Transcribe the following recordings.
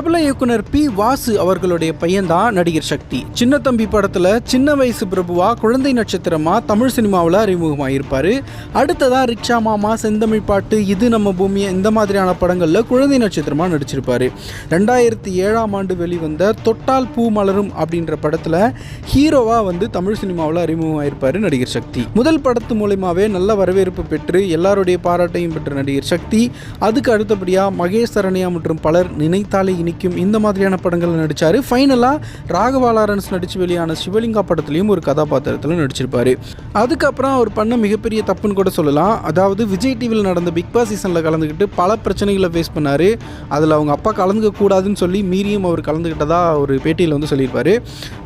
பிரபல இயக்குனர் பி வாசு அவர்களுடைய பையன்தான் நடிகர் சக்தி. சின்ன தம்பி படத்தில் சின்ன வயசு பிரபுவா குழந்தை நட்சத்திரமா தமிழ் சினிமாவில் அறிமுகமாயிருப்பாரு. அடுத்ததா ரிக்ஷா மாமா செந்தமிழ் பாட்டு இது நம்ம பூமி இந்த மாதிரியான படங்களில் குழந்தை நட்சத்திரமா நடிச்சிருப்பாரு. ரெண்டாயிரத்தி ஏழாம் ஆண்டு வெளிவந்த தொட்டால் பூ மலரும் அப்படின்ற படத்தில் ஹீரோவாக வந்து தமிழ் சினிமாவில் அறிமுகமாயிருப்பாரு நடிகர் சக்தி. முதல் படத்து மூலயமாவே நல்ல வரவேற்பு பெற்று எல்லாருடைய பாராட்டையும் பெற்ற நடிகர் சக்தி. அதுக்கு அடுத்தபடியாக மகேஷ் சரண்யா மற்றும் பலர் நினைத்தாலே நிற்கும் இந்த மாதிரியான படங்களில் நடித்தார் ஃபைனலாக ராகவா லாரன்ஸ் நடித்து வெளியான சிவலிங்கா படத்துலையும் ஒரு கதாபாத்திரத்தில் நடிச்சிருப்பார். அதுக்கப்புறம் அவர் பண்ண மிகப்பெரிய தப்புன்னு கூட சொல்லலாம். அதாவது விஜய் டிவியில் நடந்த பிக் பாஸ் சீசனில் கலந்துக்கிட்டு பல பிரச்சனைகளை ஃபேஸ் பண்ணார். அதில் அவங்க அப்பா கலந்துக்க கூடாதுன்னு சொல்லி மீறியும் அவர் கலந்துக்கிட்டதாக ஒரு பேட்டியில் வந்து சொல்லியிருப்பார்.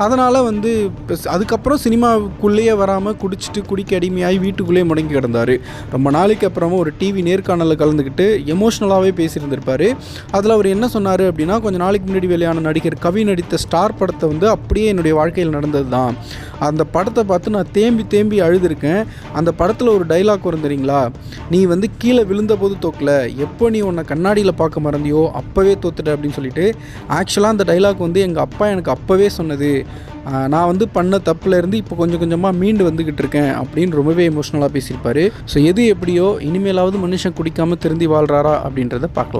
அதனால் வந்து அதுக்கப்புறம் சினிமாவுக்குள்ளேயே வராமல் குடிச்சிட்டு குடிக்க அடிமையாகி வீட்டுக்குள்ளேயே முடங்கி கிடந்தார். ரொம்ப நாளைக்கு அப்புறமா ஒரு டிவி நேர்காணலில் கலந்துக்கிட்டு எமோஷ்னலாகவே பேசியிருந்திருப்பார். அதில் அவர் என்ன சொன்னார் அப்படின்னு கொஞ்ச நாளைக்கு முன்னாடி வெளியான நடிகர் கவி நடித்த ஸ்டார் படத்தை வந்து அப்படியே என்னுடைய வாழ்க்கையில் நடந்தது தான். அந்த படத்தை பார்த்து நான் தேம்பி தேம்பி அழுதுருக்கேன். அந்த படத்தில் ஒரு டைலாக் வரும் தெரியுங்களா? நீ வந்து கீழே விழுந்த போது தோக்கல. எப்போ நீ உன்னை கண்ணாடியில் பார்க்க மறந்தியோ அப்போவே தோத்துட்ட அப்படின்னு சொல்லிட்டு ஆக்சுவலாக அந்த டைலாக் வந்து எங்கள் அப்பா எனக்கு அப்போவே சொன்னது. நான் வந்து பண்ண தப்புலேருந்து இப்போ கொஞ்சம் கொஞ்சமாக மீண்டு வந்துக்கிட்டு இருக்கேன் அப்படின்னு ரொம்பவே எமோஷ்னலாக பேசியிருப்பார். ஸோ எது எப்படியோ இனிமேலாவது மனுஷன் குடிக்காமல் திருந்தி வாழ்றாரா அப்படின்றத பார்க்கலாம்.